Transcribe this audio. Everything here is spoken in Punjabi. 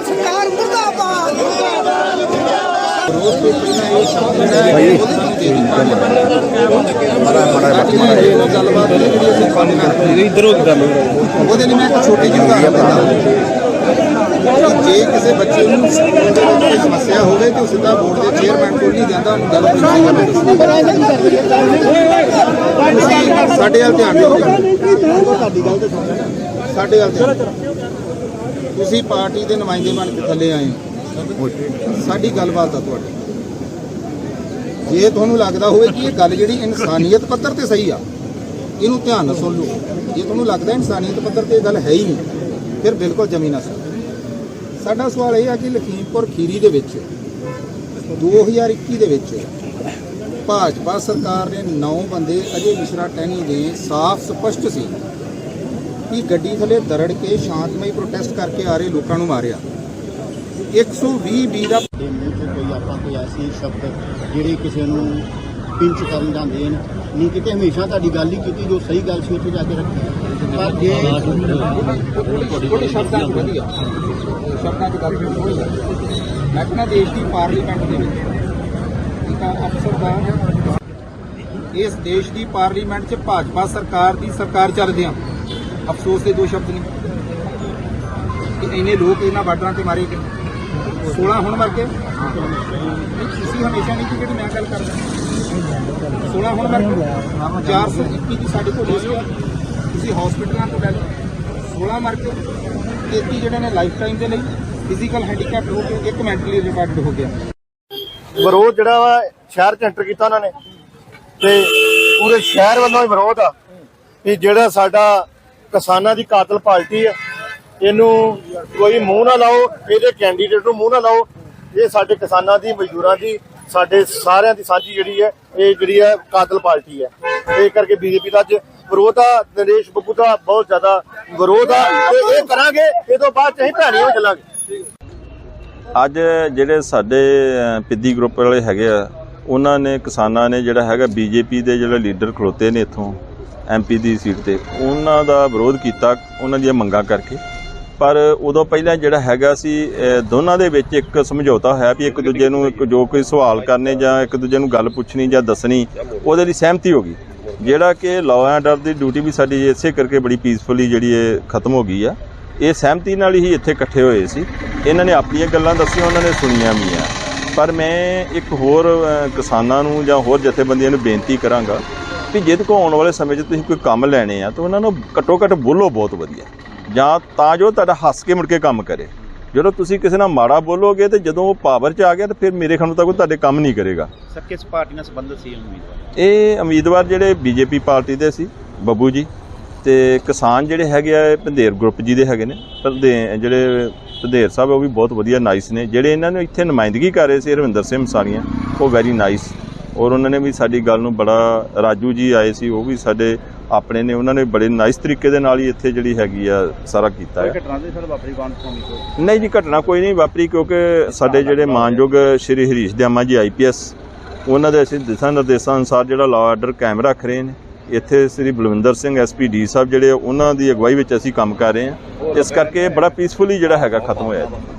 ਕਿਸਾਨਾਂ ਦੀ ਕਾਤਲ ਸਰਕਾਰ ਮੁਰਦਾਬਾਦ। ਉਹਦੇ ਲਈ ਮੈਂ ਇੱਕ ਛੋਟੀ ਜਿਹੀ ਉਦਾਹਰਨ ਦਿੰਦਾ। ਜੇ ਕਿਸੇ ਬੱਚੇ ਨੂੰ ਸਕੂਲ ਦੇ ਵਿੱਚ ਕੋਈ ਸਮੱਸਿਆ ਹੋਵੇ ਤੇ ਉਹ ਸਿੱਧਾ ਬੋਰਡ ਦੇ ਚੇਅਰਮੈਨ ਕੋਲ ਨਹੀਂ ਜਾਂਦਾ, ਉਹਨੂੰ ਗੱਲ ਪ੍ਰਿੰਸੀਪਲ ਤੁਸੀਂ ਸਾਡੇ ਵੱਲ ਧਿਆਨ ਦਿਓ ਤੁਹਾਡੀ ਗੱਲ ਸਾਡੇ ਵੱਲ ਧਿਆਨ ਤੁਸੀਂ ਪਾਰਟੀ ਦੇ ਨੁਮਾਇੰਦੇ ਬਣ ਕੇ ਥੱਲੇ ਆਏ ਹੋ। ਸਾਡੀ ਗੱਲਬਾਤ ਆ ਤੁਹਾਡੀ। ਜੇ ਤੁਹਾਨੂੰ ਲੱਗਦਾ ਹੋਵੇ ਕਿ ਇਹ ਗੱਲ ਜਿਹੜੀ ਇਨਸਾਨੀਅਤ ਪੱਧਰ ਤੇ ਸਹੀ ਆ, ਇਹਨੂੰ ਧਿਆਨ ਨਾਲ ਸੁਣ ਲਓ। ਜੇ ਤੁਹਾਨੂੰ ਲੱਗਦਾ ਇਨਸਾਨੀਅਤ ਪੱਧਰ ਤੇ ਇਹ ਗੱਲ ਹੈ ਹੀ ਨਹੀਂ, ਫਿਰ ਬਿਲਕੁਲ ਜ਼ਮੀਨ ਨਾ ਸਾਡਾ ਸਵਾਲ ਇਹ ਆ ਕਿ ਲਖੀਮਪੁਰ ਖੀਰੀ ਦੇ ਵਿੱਚ 2021 ਦੇ ਵਿੱਚ ਭਾਜਪਾ ਸਰਕਾਰ ਨੇ 9 ਬੰਦੇ ਅਜੇ ਮਿਸ਼ਰਾ ਟਹਿਣੀ ਦੇ ਸਾਫ਼ ਸਪਸ਼ਟ ਸੀ। ਕਿ ਗੱਡੀ ਥੱਲੇ ਦਰੜ ਕੇ ਸ਼ਾਂਤਮਈ ਪ੍ਰੋਟੈਸਟ ਕਰਕੇ ਆ ਰਹੇ ਲੋਕਾਂ ਨੂੰ ਮਾਰਿਆ। 120 ਬੀ ਦਾ ਦੇ ਮੂੰਹ ਚੋਂ ਕੋਈ ਆਪਾਂ ਕੋਈ ਐਸੀ ਸ਼ਬਦ ਜਿਹੜੇ ਕਿਸੇ ਨੂੰ ਪਿੰਚ ਕਰਨ ਜਾਂਦੇ ਨੇ ਨਹੀਂ ਕਿਤੇ ਹਮੇਸ਼ਾ ਤੁਹਾਡੀ ਗੱਲ ਹੀ ਕੀਤੀ ਜੋ ਸਹੀ ਗੱਲ ਸੀ ਉੱਥੇ ਜਾ ਕੇ ਰੱਖੀ। ਪਰ ਜੇ ਸ਼ਬਦਾਂ 'ਚ ਵਧੀਆ ਸ਼ਬਦਾਂ 'ਚ ਗੱਲ ਹੋਈ ਮੈਂ ਕਹਿੰਦਾ ਦੇਸ਼ ਦੀ ਪਾਰਲੀਮੈਂਟ ਦੇ ਵਿੱਚ ਇੱਕ ਅਫਸਰ ਦਾ ਇਸ ਦੇਸ਼ ਦੀ ਪਾਰਲੀਮੈਂਟ 'ਚ ਭਾਜਪਾ ਸਰਕਾਰ ਦੀ ਸਰਕਾਰ ਚੱਲਦਿਆਂ ਅਫਸੋਸ ਦੇ ਦੋ ਸ਼ਬਦ ਨੇ। ਕਿ ਇੰਨੇ ਲੋਕ ਇਹਨਾਂ ਬਾਰਡਰਾਂ ਤੇ ਮਾਰੇ ਗਏ। 16 ਹੁਣ ਮਰ ਗਏ। ਤੁਸੀਂ ਹਮੇਸ਼ਾ ਨਹੀਂ ਕਿ ਜਿਹੜੀ ਮੈਂ ਗੱਲ ਕਰਦਾ। 16 ਹੁਣ ਮਰ ਗਏ। 421 ਦੀ ਸਾਡੇ ਕੋਲ ਲਿਸਟ ਤੁਸੀਂ ਹਸਪੀਟਲਾਂ ਤੋਂ ਲੈ ਲਓ। 16 ਮਰ ਗਏ। 33 ਜਿਹੜੇ ਨੇ ਲਾਈਫ ਟਾਈਮ ਦੇ ਲਈ ਫਿਜ਼ੀਕਲ ਹੈਂਡੀਕੈਪ ਹੋ ਕੇ ਇੱਕ ਮੈਂਟਲੀ ਰਿਟਾਰਡ ਹੋ ਗਿਆ। ਵਿਰੋਧ ਜਿਹੜਾ ਵਾ, ਸ਼ਹਿਰ ਚ ਐਂਟਰ ਕੀਤਾ ਉਹਨਾਂ ਨੇ। ਤੇ ਪੂਰੇ ਸ਼ਹਿਰ ਵੱਲੋਂ ਹੀ ਵਿਰੋਧ ਆ। ਕਿ ਜਿਹੜਾ ਸਾਡਾ ਕਿਸਾਨਾਂ ਦੀ ਕਾਤਲ ਪਾਰਟੀ ਹੈ ਇਹਨੂੰ ਕੋਈ ਮੂੰਹ ਨਾ ਲਾਓ ਇਹਦੇ ਕੈਂਡੀਡੇਟ ਨੂੰ ਮੂੰਹ ਨਾ ਲਾਓ। ਇਹ ਸਾਡੇ ਕਿਸਾਨਾਂ ਦੀ ਮਜ਼ਦੂਰਾਂ ਦੀ ਸਾਡੇ ਸਾਰਿਆਂ ਦੀ ਸਾਂਝੀ ਜਿਹੜੀ ਹੈ ਇਹ ਜਿਹੜੀ ਹੈ ਕਾਤਲ ਪਾਰਟੀ ਹੈ। ਇਹ ਕਰਕੇ ਬੀਜੇਪੀ ਦਾ ਅੱਜ ਵਿਰੋਧ ਆ ਨਰੇਸ਼ ਬੱਬੂ ਦਾ ਬਹੁਤ ਜ਼ਿਆਦਾ ਵਿਰੋਧ ਆ। ਇਹ ਕਰਾਂਗੇ ਇਹ ਤੋਂ ਬਾਅਦ ਚ ਅਸੀਂ ਚੱਲਾਂਗੇ। ਅੱਜ ਜਿਹੜੇ ਸਾਡੇ ਅ, ਪਿੱਦੀ ਗਰੁੱਪ ਵਾਲੇ ਹੈਗੇ ਆ ਉਹਨਾਂ ਨੇ ਕਿਸਾਨਾਂ ਨੇ ਜਿਹੜਾ ਹੈਗਾ ਬੀਜੇਪੀ ਦੇ ਜਿਹੜੇ ਲੀਡਰ ਖਲੋਤੇ ਨੇ ਇੱਥੋਂ। ਐਮਪੀ ਦੀ ਸੀਟ ਤੇ ਉਹਨਾਂ ਦਾ ਵਿਰੋਧ ਕੀਤਾ ਉਹਨਾਂ ਦੀਆਂ ਮੰਗਾਂ ਕਰਕੇ। ਪਰ ਉਦੋਂ ਪਹਿਲਾਂ ਜਿਹੜਾ ਹੈਗਾ ਸੀ ਦੋਨਾਂ ਦੇ ਵਿੱਚ ਇੱਕ ਸਮਝੌਤਾ ਹੋਇਆ ਵੀ ਇੱਕ ਦੂਜੇ ਨੂੰ ਇੱਕ ਜੋ ਕੋਈ ਸਵਾਲ ਕਰਨੇ ਜਾਂ ਇੱਕ ਦੂਜੇ ਨੂੰ ਗੱਲ ਪੁੱਛਣੀ ਜਾਂ ਦੱਸਣੀ, ਉਹਦੇ ਲਈ ਸਹਿਮਤੀ ਹੋ ਗਈ। ਜਿਹੜਾ ਕਿ ਲਾਅ ਐਂਡ ਆਰਡਰ ਦੀ ਡਿਊਟੀ ਵੀ ਸਾਡੀ ਇਸੇ ਕਰਕੇ ਬੜੀ ਪੀਸਫੁਲੀ ਜਿਹੜੀ ਇਹ ਖਤਮ ਹੋ ਗਈ ਆ। ਇਹ ਸਹਿਮਤੀ ਨਾਲ ਹੀ ਇੱਥੇ ਇਕੱਠੇ ਹੋਏ ਸੀ। ਇਹਨਾਂ ਨੇ ਆਪਣੀਆਂ ਗੱਲਾਂ ਦੱਸੀਆਂ, ਉਹਨਾਂ ਨੇ ਸੁਣੀਆਂ ਵੀ ਆ। ਪਰ ਮੈਂ ਇੱਕ ਹੋਰ ਕਿਸਾਨਾਂ ਨੂੰ ਜਾਂ ਹੋਰ ਜਥੇਬੰਦੀਆਂ ਨੂੰ ਬੇਨਤੀ ਕਰਾਂਗਾ ਕਿ ਜਿਹਦੇ ਕੋ ਆਉਣ ਵਾਲੇ ਸਮੇਂ 'ਚ ਤੁਸੀਂ ਕੋਈ ਕੰਮ ਲੈਣੇ ਆ ਤਾਂ ਉਹਨਾਂ ਨੂੰ ਘੱਟੋ ਘੱਟ ਬੋਲੋ ਬਹੁਤ ਵਧੀਆ। ਜਾਂ ਤਾਂ ਜੋ ਤੁਹਾਡਾ ਹੱਸ ਕੇ ਮੁੜ ਕੇ ਕੰਮ ਕਰੇ। ਜਦੋਂ ਤੁਸੀਂ ਕਿਸੇ ਨਾਲ ਮਾੜਾ ਬੋਲੋਗੇ ਤੇ ਜਦੋਂ ਉਹ ਪਾਵਰ 'ਚ ਆ ਗਿਆ ਤਾਂ ਫਿਰ ਮੇਰੇ ਖਿਆਲ ਨੂੰ ਤਾਂ ਕੋਈ ਤੁਹਾਡੇ ਕੰਮ ਨਹੀਂ ਕਰੇਗਾ। ਸਰ ਕਿਸ ਪਾਰਟੀ ਨਾਲ ਸੰਬੰਧਿਤ ਸੀ ਉਮੀਦਵਾਰ? ਇਹ ਉਮੀਦਵਾਰ ਜਿਹੜੇ ਬੀਜੇਪੀ ਪਾਰਟੀ ਦੇ ਸੀ ਬੱਬੂ ਜੀ ਤੇ ਕਿਸਾਨ ਜਿਹੜੇ ਹੈਗੇ ਆ ਪੰਧੇਰ ਗਰੁੱਪ ਜੀ ਦੇ ਹੈਗੇ ਨੇ। ਜਿਹੜੇ ਪੰਧੇਰ ਸਾਹਿਬ ਉਹ ਵੀ ਬਹੁਤ ਵਧੀਆ ਨਾਈਸ ਨੇ। ਜਿਹੜੇ ਇਹਨਾਂ ਨੂੰ ਇੱਥੇ ਨੁਮਾਇੰਦਗੀ ਕਰ ਰਹੇ ਸੀ ਰਵਿੰਦਰ ਸਿੰਘ ਮਸਾਨੀਆਂ ਉਹ ਵੈਰੀ ਨਾਈਸ ਔਰ ਉਹਨਾਂ ਨੇ ਵੀ ਸਾਡੀ ਗੱਲ ਨੂੰ ਬੜਾ ਰਾਜੂ ਜੀ ਆਏ ਸੀ ਉਹ ਵੀ ਸਾਡੇ ਆਪਣੇ ਨੇ ਉਹਨਾਂ ਨੇ ਬੜੇ ਨਾਈਸ ਤਰੀਕੇ ਦੇ ਨਾਲ ਹੀ ਇੱਥੇ ਜਿਹੜੀ ਹੈਗੀ ਆ ਸਾਰਾ ਕੀਤਾ ਹੈ। ਘਟਨਾ ਦੇ ਸਰ ਵਾਪਰੀ ਬਾਣ ਤੋਂ ਨਹੀਂ ਜੀ ਘਟਨਾ ਕੋਈ ਨਹੀਂ ਵਾਪਰੀ ਕਿਉਂਕਿ ਸਾਡੇ ਜਿਹੜੇ ਮਾਨਯੋਗ ਸ਼੍ਰੀ ਹਰੀਸ਼ ਦਿਆਮਾ ਜੀ ਆਈਪੀਐਸ ਉਹਨਾਂ ਦੇ ਅਸੀਂ ਦਿਸ਼ਾ ਨਿਰਦੇਸ਼ਾਂ ਅਨੁਸਾਰ ਜਿਹੜਾ ਲਾਅ ਆਰਡਰ ਕਾਇਮ ਰੱਖ ਰਹੇ ਨੇ। ਇੱਥੇ ਸ੍ਰੀ ਬਲਵਿੰਦਰ ਸਿੰਘ ਐਸਪੀ ਡੀ ਸਾਹਿਬ ਜਿਹੜੇ ਉਹਨਾਂ ਦੀ ਅਗਵਾਈ ਵਿੱਚ ਅਸੀਂ ਕੰਮ ਕਰ ਰਹੇ ਹਾਂ। ਇਸ ਕਰਕੇ ਬੜਾ ਪੀਸਫੁਲੀ ਜਿਹੜਾ ਹੈਗਾ ਖਤਮ ਹੋਇਆ ਜੀ।